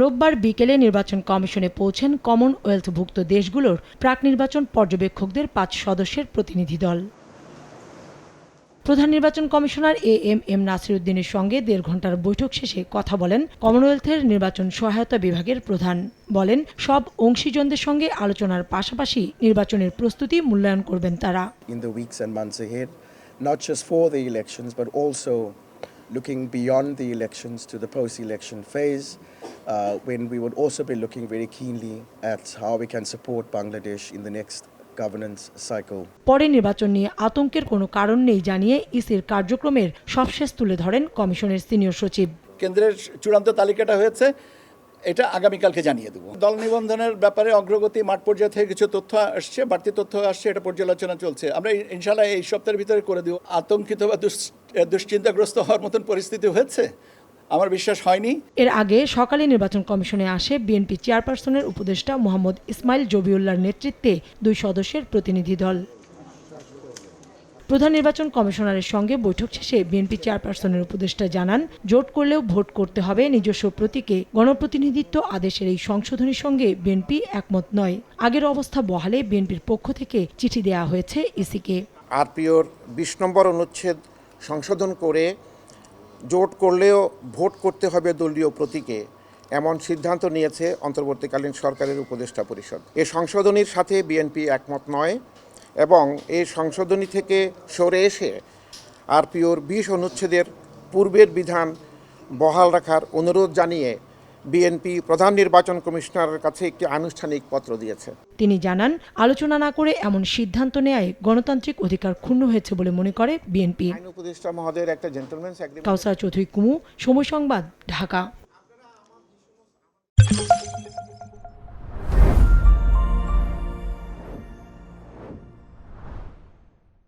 রোববার বিকেলে নির্বাচন কমিশনে পৌঁছেন কমনওয়েলথভুক্ত দেশগুলোর প্রাক নির্বাচন পর্যবেক্ষকদের পাঁচ সদস্যের প্রতিনিধি দল। প্রধান নির্বাচন কমিশনার এ এম এম নাসিরুদ্দিনের সঙ্গে দেড় ঘণ্টার বৈঠক শেষে কথা বলেন কমনওয়েলথের নির্বাচন সহায়তা বিভাগের প্রধান। বলেন সব অংশীজনদের সঙ্গে আলোচনার পাশাপাশি নির্বাচনের প্রস্তুতি মূল্যায়ন করবেন তারা। Weeks and months ahead, not just for the elections, but also looking beyond the elections to the post election phase, uh, when we would also be looking very keenly at how we can support Bangladesh in the next governance cycle. পরে নির্বাচন নিয়ে আতঙ্কের কোনো কারণ নেই জানিয়ে ইসির কার্যক্রমের সবশেষ তুলে ধরেন কমিশনের সিনিয়র সচিব কেন্দ্রের চূড়ান্ত তালিকাটা হয়েছে এটা আগামীকালকে জানিয়ে দেবো। দল নিবন্ধনের ব্যাপারে অগ্রগতি মাঠ পর্যায়ে থেকে কিছু তথ্য আসছে, বাড়তি তথ্য আসছে, এটা পর্যালোচনা চলছে। আমরা ইনশাল্লাহ এই সপ্তাহের ভিতরে করে দিব। আতঙ্কিত বা দুশ্চ- দুশ্চিন্তাগ্রস্ত হওয়ার মতন পরিস্থিতি হয়েছে? আমার বিশ্বাস হয়নি। এর আগে সকালে নির্বাচন কমিশনে আসে বিএনপি চেয়ারপারসনের উপদেষ্টা মোহাম্মদ ইসমাইল জবিউল্লার নেতৃত্বে দুই সদস্যের প্রতিনিধি দল। প্রধান নির্বাচন কমিশনারের সঙ্গে বৈঠক শেষে বিএনপি চেয়ারপারসনের উপদেষ্টা জানান, জোট করলেও ভোট করতে হবে নিজস্ব প্রতীকে। গণপ্রতিনিধিত্ব আদেশের এই সংশোধনীর সঙ্গে বিএনপি একমত নয়। আগের অবস্থা বহালে বিএনপির পক্ষ থেকে চিঠি দেওয়া হয়েছে ইসিকে। আরপিওর বিশ নম্বর অনুচ্ছেদ সংশোধন করে জোট করলেও ভোট করতে হবে দলীয় প্রতীকে, এমন সিদ্ধান্ত নিয়েছে অন্তর্বর্তীকালীন সরকারের উপদেষ্টা পরিষদ। এ সংশোধনীর সাথে বিএনপি একমত নয়। এবং এই সংশোধনী থেকে সরে এসে আরপিওর বিশ অনুচ্ছেদের পূর্বের বিধান বহাল রাখার অনুরোধ জানিয়ে বিএনপি প্রধান নির্বাচন কমিশনারের কাছে একটি আনুষ্ঠানিক পত্র দিয়েছে। তিনি জানান আলোচনা না করে এমন সিদ্ধান্ত নেয় গণতান্ত্রিক অধিকার ক্ষুণ্ণ হয়েছে বলে মনে করে বিএনপি। উপদেষ্টা মহোদয়ের একটা জেন্টলম্যানস এগ্রিমেন্ট কাউসার চৌধুরী কুমু সময় সংবাদ ঢাকা।